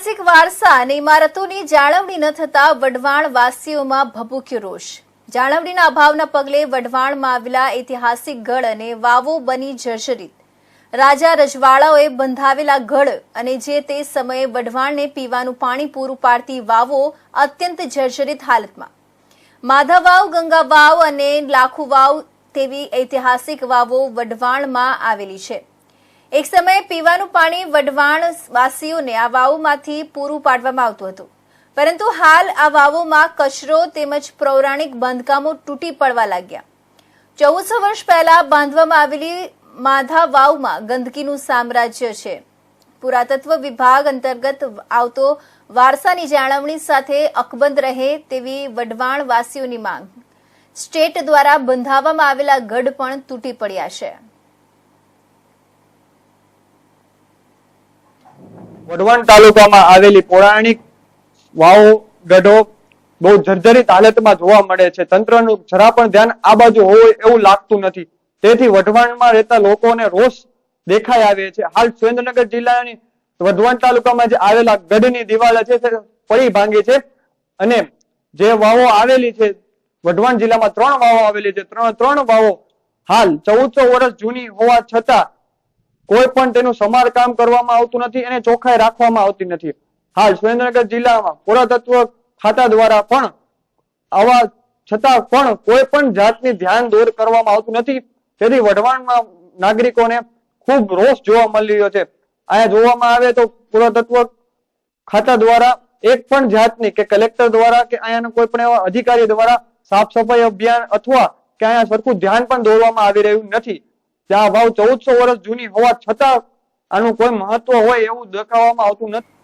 ઐતિહાસિક વારસા અને ઇમારતોની જાળવણી ન થતા વઢવાણ વાસીઓમાં ભભૂક્યો રોષ. જાળવણીના અભાવના પગલે વઢવાણમાં આવેલા ઐતિહાસિક ગઢ અને વાવો બની જર્જરિત. રાજા રજવાડાઓએ બંધાવેલા ગઢ અને જે તે સમયે વઢવાણને પીવાનું પાણી પૂરું પાડતી વાવો અત્યંત જર્જરિત હાલતમાં. માધવ વાવ ગંગા વાવ અને લાખુ વાવ તેવી ઐતિહાસિક વાવો વઢવાણમાં આવેલી છે. એક સમયે પીવાનું પાણી વઢવાણ વાસીઓને આ વાવોમાંથી પૂરું પાડવામાં આવતું હતું. પરંતુ હાલ આ વાવોમાં કચરો તેમજ પૌરાણિક બાંધકામો તૂટી પડવા લાગ્યા. ચૌદસો વર્ષ પહેલા બાંધવામાં આવેલી માધા વાવમાં ગંદકીનું સામ્રાજ્ય છે. પુરાતત્વ વિભાગ અંતર્ગત આવતો વારસાની જાળવણી સાથે અકબંધ રહે તેવી વઢવાણ વાસીઓની માંગ. સ્ટેટ દ્વારા બંધાવવામાં આવેલા ગઢ પણ તૂટી પડ્યા છે. વઢવાણ તાલુકામાં આવેલી પૌરાણિક વાવ, ગઢો બહુ જર્જરિત હાલતમાં જોવા મળે છે. તંત્રનું જરા પણ ધ્યાન આ બાજુ હોય એવું લાગતું નથી. તેથી વઢવાણમાં રહેતા લોકોને રોષ દેખાઈ આવે છે. હાલ સુરેન્દ્રનગર જિલ્લાની વઢવાણ તાલુકામાં જે આવેલા ગઢની દિવાલ છે તે પડી ભાંગી છે અને જે વાવો આવેલી છે, વઢવાણ જિલ્લામાં ત્રણ વાવો આવેલી છે. ત્રણ ત્રણ વાવો હાલ ચૌદસો વર્ષ જૂની હોવા છતાં કોઈ પણ તેનું સમારકામ કરવામાં આવતું નથી અને ચોખ્ખાઈ રાખવામાં આવતી નથી. હાલ સુરેન્દ્રનગર જિલ્લામાં પુરાતત્વ ખાતા દ્વારા પણ આવા છતાં પણ કોઈ પણ જાતની ધ્યાન દોર કરવામાં આવતું નથી. તેથી વઢવાણમાં નાગરિકોને ખૂબ રોષ જોવા મળી રહ્યો છે. અહીંયા જોવામાં આવે તો પુરાતત્વ ખાતા દ્વારા એક પણ જાતની કે કલેક્ટર દ્વારા કે અહીંયાના કોઈ પણ એવા અધિકારી દ્વારા સાફ સફાઈ અભિયાન અથવા કે અહીંયા સરખું ધ્યાન પણ દોરવામાં આવી રહ્યું નથી. ત્યાં વાવ, ચૌદસો વર્ષ જૂની હોવા છતાં આનું કોઈ મહત્વ હોય એવું દેખાવામાં આવતું નથી.